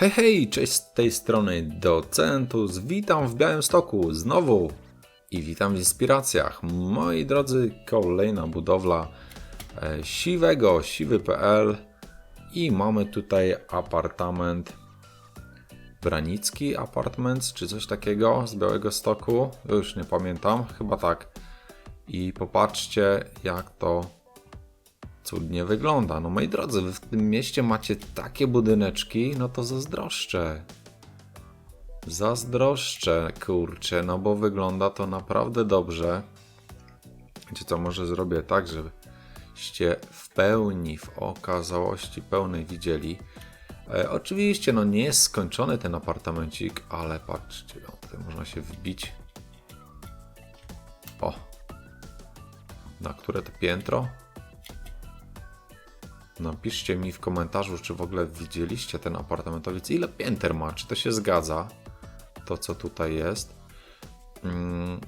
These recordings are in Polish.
Hej, hej, cześć z tej strony Docentus. Witam w Białymstoku znowu i witam w inspiracjach. Moi drodzy, kolejna budowla e, siwego, siwy.pl i mamy tutaj apartament Branicki Apartments, czy coś takiego z Białego Stoku. Już nie pamiętam, chyba tak. I popatrzcie, jak to cudnie wygląda. No moi drodzy, wy w tym mieście macie takie budyneczki, no to zazdroszczę. Zazdroszczę, kurczę, no bo wygląda to naprawdę dobrze. Wiecie co, może zrobię tak, żebyście w pełni, w okazałości pełnej widzieli. E, oczywiście, no nie jest skończony ten apartamencik, ale patrzcie, no, tutaj można się wbić. O! Na które to piętro? Napiszcie mi w komentarzu, czy w ogóle widzieliście ten apartamentowiec. Ile pięter ma? Czy to się zgadza? To, co tutaj jest. Mm,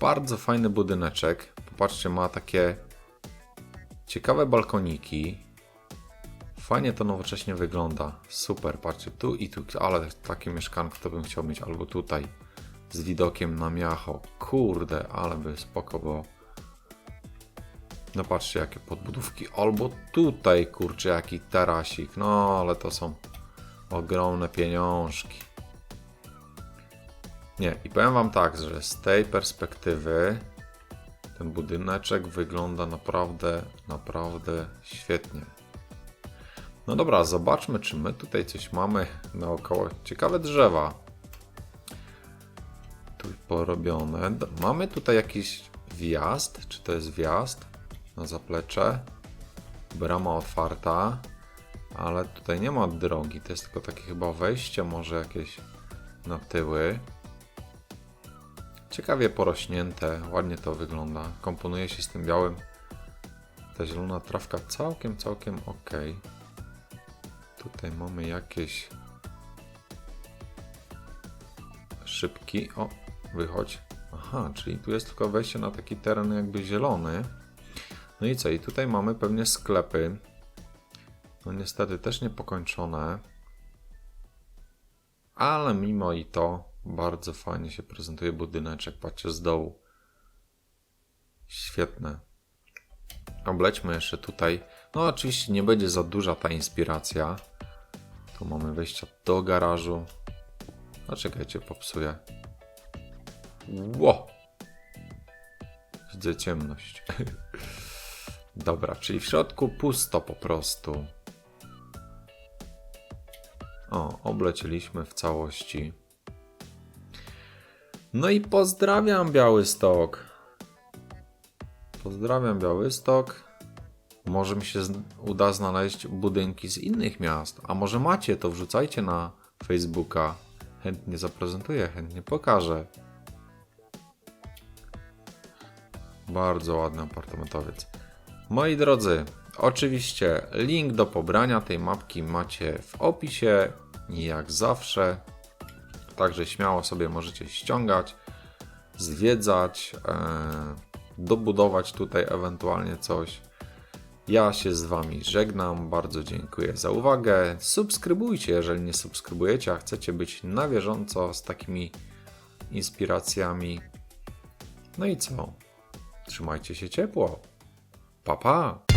bardzo fajny budyneczek. Popatrzcie, ma takie ciekawe balkoniki. Fajnie to nowocześnie wygląda. Super, patrzcie, tu i tu. Ale takie mieszkanko to bym chciał mieć albo tutaj. Z widokiem na miacho. Kurde, ale by spoko było. No patrzcie, jakie podbudówki. Albo tutaj, kurczę, jaki tarasik. No, ale to są ogromne pieniążki. Nie, i powiem wam tak, że z tej perspektywy ten budyneczek wygląda naprawdę, naprawdę świetnie. No dobra, zobaczmy, czy my tutaj coś mamy naokoło. Ciekawe drzewa. Tu porobione. Mamy tutaj jakiś wjazd. Czy to jest wjazd? Na zaplecze. Brama otwarta, ale tutaj nie ma drogi. To jest tylko takie chyba wejście, może jakieś na tyły. Ciekawie porośnięte, ładnie to wygląda. Komponuje się z tym białym. Ta zielona trawka całkiem, całkiem ok. Tutaj mamy jakieś szybki. O, wychodź. Aha, czyli tu jest tylko wejście na taki teren jakby zielony. No i co? I tutaj mamy pewnie sklepy. No niestety też niepokończone. Ale mimo i to bardzo fajnie się prezentuje budyneczek. Patrzcie z dołu. Świetne. Oblećmy jeszcze tutaj. No oczywiście nie będzie za duża ta inspiracja. Tu mamy wejścia do garażu. A czekajcie, popsuję. Ło! Widzę ciemność. Dobra, czyli w środku pusto po prostu. O, oblecieliśmy w całości. No i pozdrawiam Białystok. Pozdrawiam Białystok. Może mi się uda znaleźć budynki z innych miast. A może macie, to wrzucajcie na Facebooka. Chętnie zaprezentuję, chętnie pokażę. Bardzo ładny apartamentowiec. Moi drodzy, oczywiście link do pobrania tej mapki macie w opisie, jak zawsze. Także śmiało sobie możecie ściągać, zwiedzać, e, dobudować tutaj ewentualnie coś. Ja się z Wami żegnam, bardzo dziękuję za uwagę. Subskrybujcie, jeżeli nie subskrybujecie, a chcecie być na bieżąco z takimi inspiracjami. No i co? Trzymajcie się ciepło. Pa, pa!